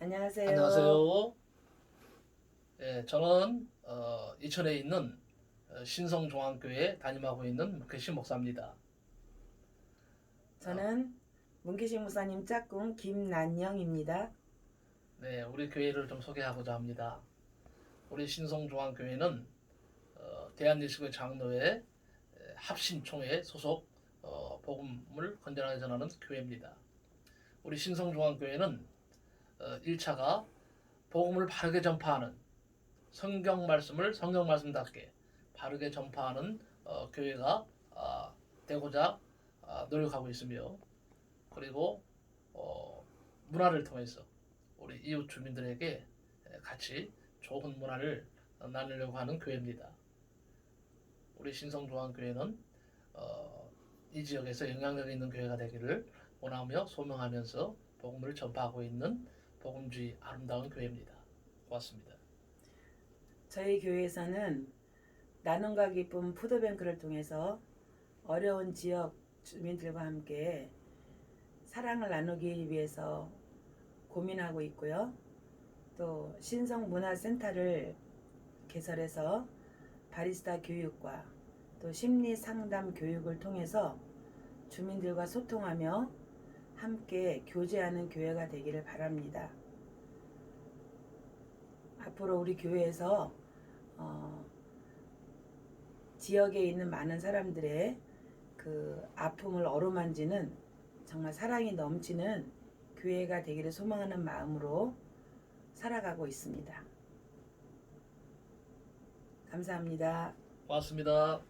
안녕하세요. 안녕하세요. 예, 저는 어, 이천에 있는 어, 신성종안교회 담임하고 있는 목회신 목사입니다. 저는 문기식 목사님 짝꿍 김난영입니다. 네, 우리 교회를 좀 소개하고자 합니다. 우리 신성종안교회는 어, 대한예수교 장로회 에, 합심총회 소속 어, 복음을 건전하게 전하는 교회입니다. 우리 신성종안교회는 어, 1차가 복음을 바르게 전파하는 성경 말씀을 성경 말씀답게 바르게 전파하는 어, 교회가 아, 되고자 아, 노력하고 있으며 그리고 어, 문화를 통해서 우리 이웃 주민들에게 같이 좋은 문화를 나누려고 하는 교회입니다. 우리 신성조항교회는 어, 이 지역에서 영향력 있는 교회가 되기를 원하며 소명하면서 복음을 전파하고 있는 복음주의 아름다운 교회입니다. 고맙습니다. 저희 교회에서는 나눔과 기쁨 푸드뱅크를 통해서 어려운 지역 주민들과 함께 사랑을 나누기 위해서 고민하고 있고요. 또 신성 문화센터를 개설해서 바리스타 교육과 또 심리 상담 교육을 통해서 주민들과 소통하며 함께 교제하는 교회가 되기를 바랍니다. 앞으로 우리 교회에서 어, 지역에 있는 많은 사람들의 그 아픔을 어루만지는 정말 사랑이 넘치는 교회가 되기를 소망하는 마음으로 살아가고 있습니다. 감사합니다. 고맙습니다.